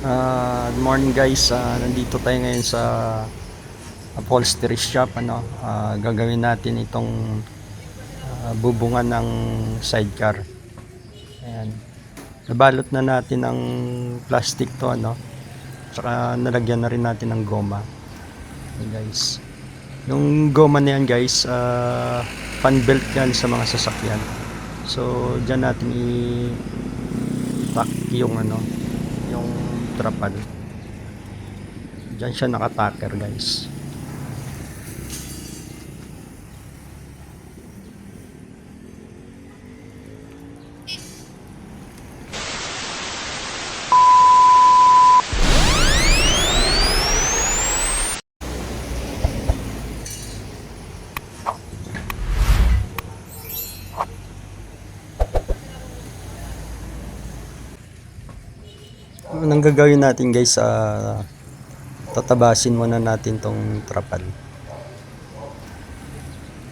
Uh, good morning guys. Uh, nandito tayo ngayon sa upholstery shop. Ano? Uh, gagawin natin itong uh, bubungan ng sidecar. Ayan. Nabalot na natin ng plastic to. Ano? Tsaka nalagyan na rin natin ng goma. Ayan, guys. Yung goma na yan guys, uh, fan belt yan sa mga sasakyan. So, dyan natin i-tack yung ano, yung trapal. Diyan siya nakataker guys. Anong gagawin natin guys sa tatabasin muna natin tong trapal.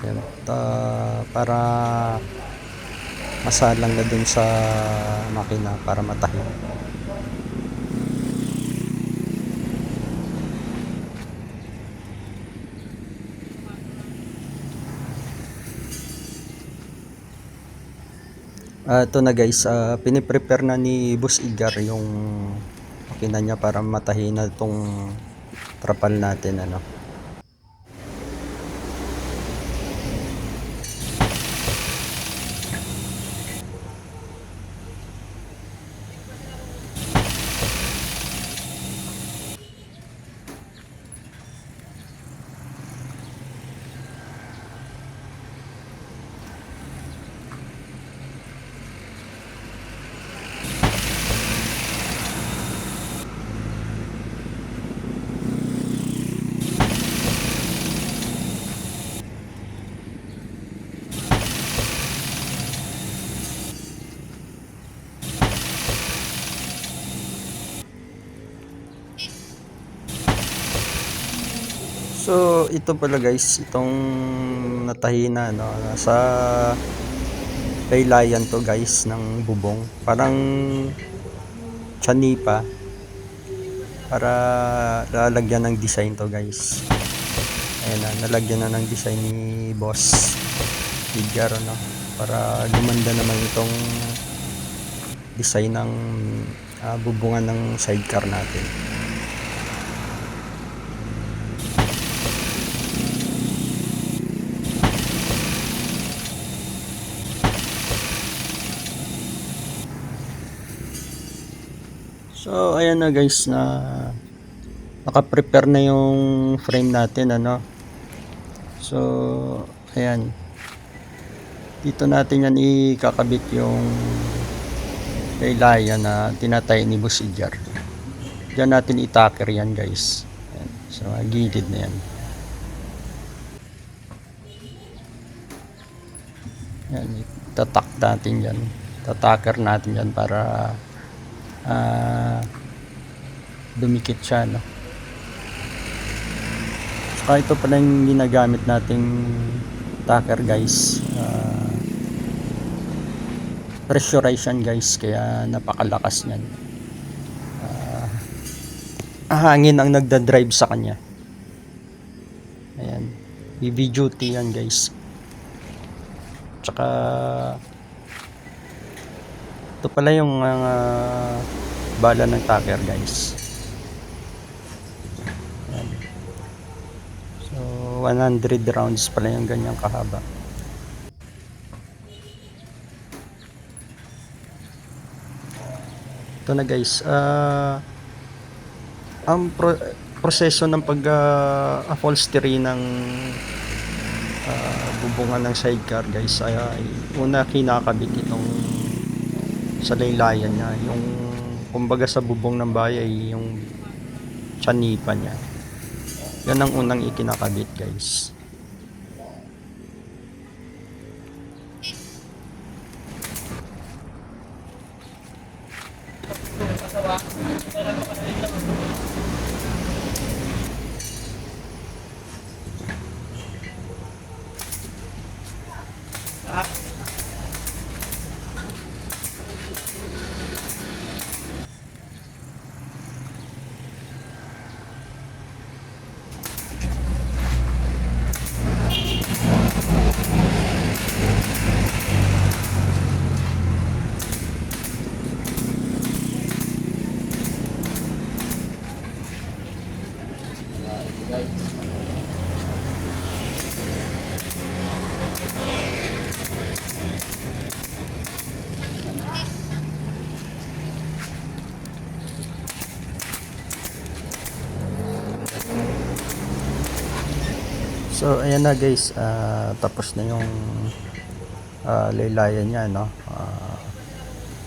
Yan, ta- para masalang na dun sa makina para matahi. Ito na guys, ah, piniprepare na ni Boss Igar yung makina niya para matahi na itong trapal natin ano. So, ito pala guys, itong natahi na, no, nasa laylayan to guys ng bubong. Parang chanipa para lalagyan ng design to guys. Ayan na, nalagyan na ng design ni boss Edgar, no, para gumanda naman itong design ng ah, bubungan ng sidecar natin. So, ayan na guys na naka-prepare na yung frame natin ano. So, ayan. Dito natin yan ikakabit yung laylayan na tinatay ni Boss Ijar. Diyan natin itaker yan guys. Ayan. So, gilid na yan. Yan, itatak natin yan. Tataker natin yan para ah dumikit siya no? Saka ito pala yung ginagamit nating tacker guys. Ah, pressurization guys kaya napakalakas niyan. Ah, hangin ang nagda-drive sa kanya. Ayan. BB duty yan guys. Tsaka ito pala yung mga bala ng tacker guys. So 100 rounds pala yung ganyang kahaba. Ito na guys. ah ang pro- proseso ng pag ah, upholstery ng ah, bubungan ng sidecar guys ay, ay una kinakabit itong sa laylayan niya. Yung kumbaga sa bubong ng bahay yung chanipa niya. Yan ang unang ikinakabit guys So ayan na guys, ah, tapos na yung ah, laylayan niya no. Uh,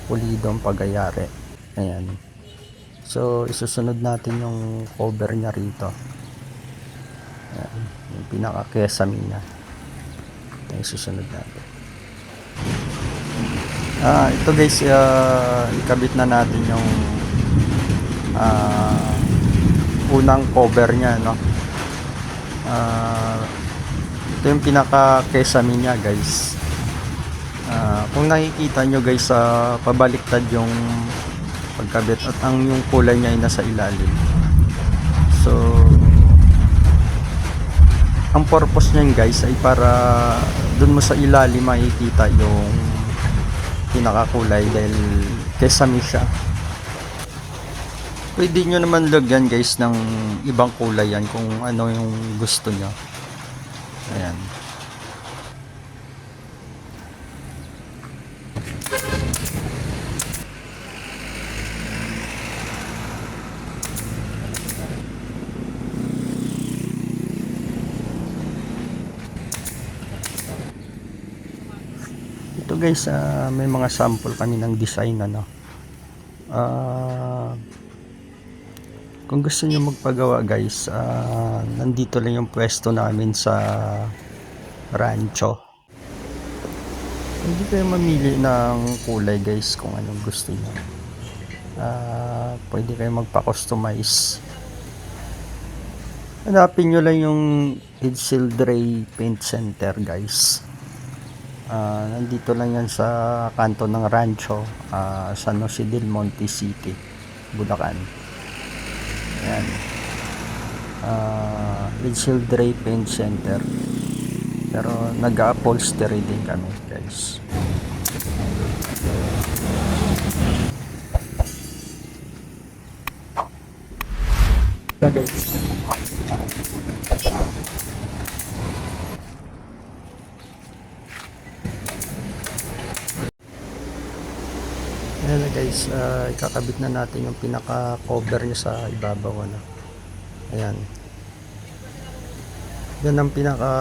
pulidong pagayari. Ayan. So isusunod natin yung cover niya rito. Ayan, yung pinaka kesame niya. Ayan, isusunod natin. Ah, ito guys, ah, ikabit na natin yung ah, unang cover niya no. Ah, ito yung pinaka kesame niya guys. Ah, kung nakikita nyo guys sa pabaliktad yung pagkabit at ang yung kulay niya ay nasa ilalim. So ang purpose niyan guys ay para dun mo sa ilalim makikita yung pinakakulay dahil kesame siya. Pwede nyo naman lagyan guys ng ibang kulay yan kung ano yung gusto nyo. Ayan. Ito guys, ah, may mga sample kami ng design ano. Ah, kung gusto niyo magpagawa guys, ah, nandito lang yung pwesto namin sa rancho. Hindi kayo mamili ng kulay guys kung anong gusto niyo. Ah, pwede kayo magpa-customize. Hanapin nyo lang yung Edsel Dre Paint Center guys. Ah, nandito lang yan sa kanto ng rancho, ah, San Jose del Monte City, Bulacan. Ayan. Uh, Edsel Dre Paint Center. Pero nag-upholstery din kami guys. Ayan na guys, ah, ikakabit na natin yung pinaka cover niya sa ibabaw ano. Ayan. Yan ang pinaka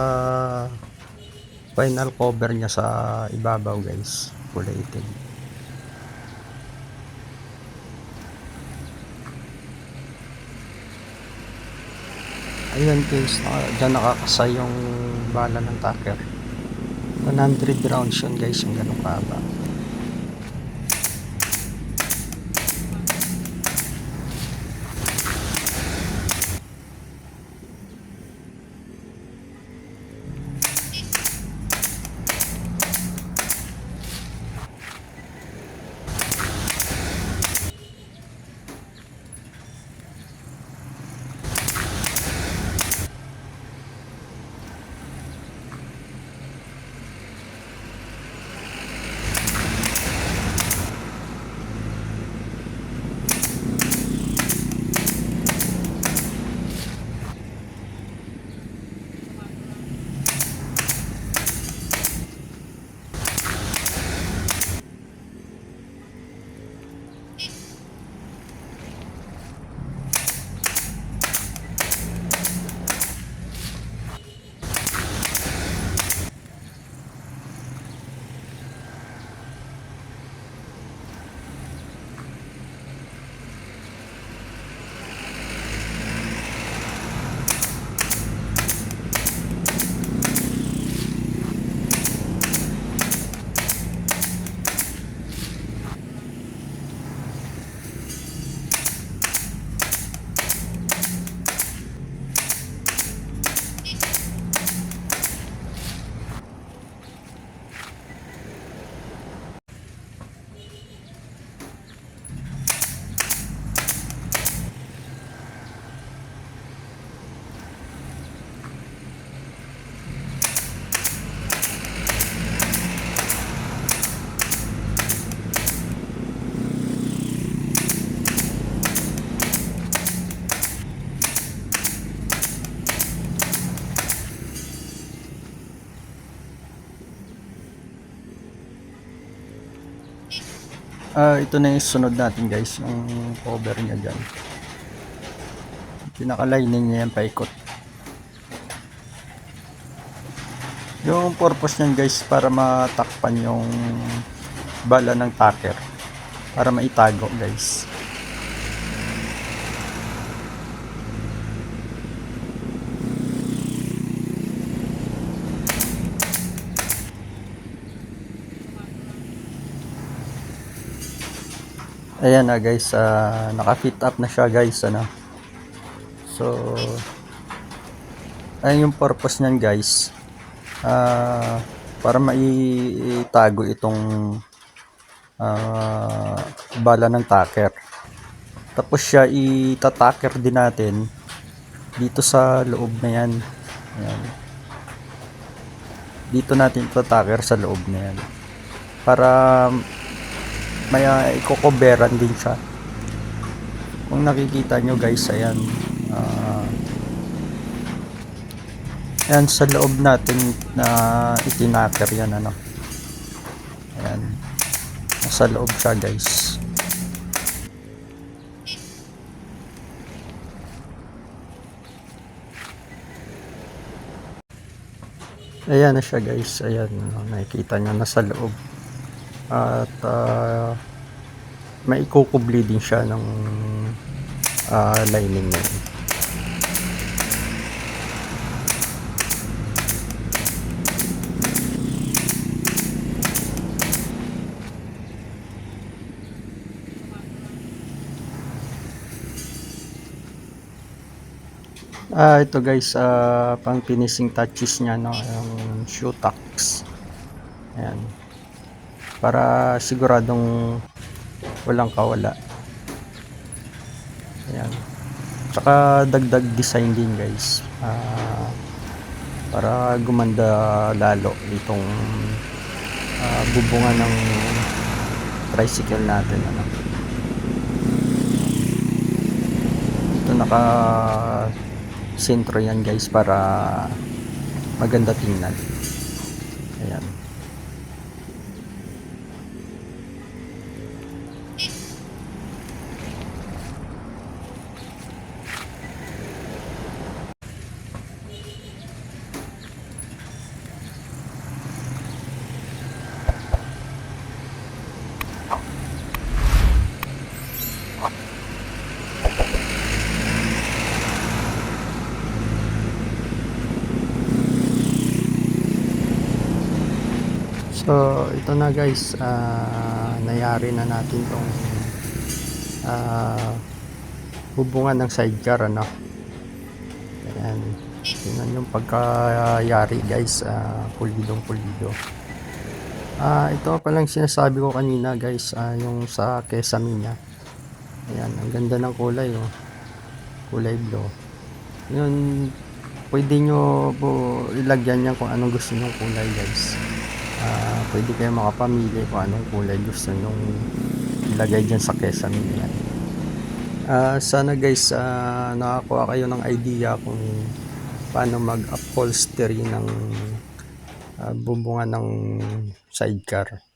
final cover niya sa ibabaw guys. Kulay itim. Ayan guys, naka, dyan nakakasa yung bala ng tacker. 100 rounds yun guys, yung ganun kahaba. Ah, ito na yung sunod natin guys, yung cover niya dyan. Pinaka-lining niya yan paikot. Yung purpose niyan guys para matakpan yung bala ng tacker. Para maitago guys. Ayan na guys, ah, naka-fit up na siya guys, ano. So, ayun yung purpose niyan guys. Ah, para maitago itong ah, bala ng tacker. Tapos siya itatacker din natin dito sa loob na yan. Ayan. Dito natin itatacker sa loob na yan. Para may uh, ikokoberan din siya. Kung nakikita nyo guys, ayan. ah, Ayan, sa loob natin na itinaker yan, ano. Ayan. Nasa loob siya, guys. Ayan na siya, guys. Ayan, nakikita nyo, nasa loob. At, ah, may ikukubli din siya ng ah, lining na yun. Ah, ito guys, ah, pang finishing touches niya, no, yung shoe tacks. Ayan. Para siguradong walang kawala. Ayan. Tsaka dagdag design din guys. Ah, para gumanda lalo itong ah, bubungan ng tricycle natin. Ano. Ito naka sentro yan guys para maganda tingnan ayan So, ito na guys, ah, nayari na natin tong ah, bubungan ng sidecar, ano. Ayan. Tingnan yung pagkayari guys, ah, pulidong pulido. Ah, ito pa lang sinasabi ko kanina guys, ah, yung sa kesame niya. Ayan, ang ganda ng kulay, oh. Kulay blue. Yun, pwede nyo po ilagyan yan kung anong gusto nyo kulay guys. Ah, pwede kayo makapamili kung anong kulay gusto nyo ilagay dyan sa kesame yan. Ah, sana guys, ah, nakakuha kayo ng idea kung paano mag-upholstery ng ah, bubungan ng sidecar.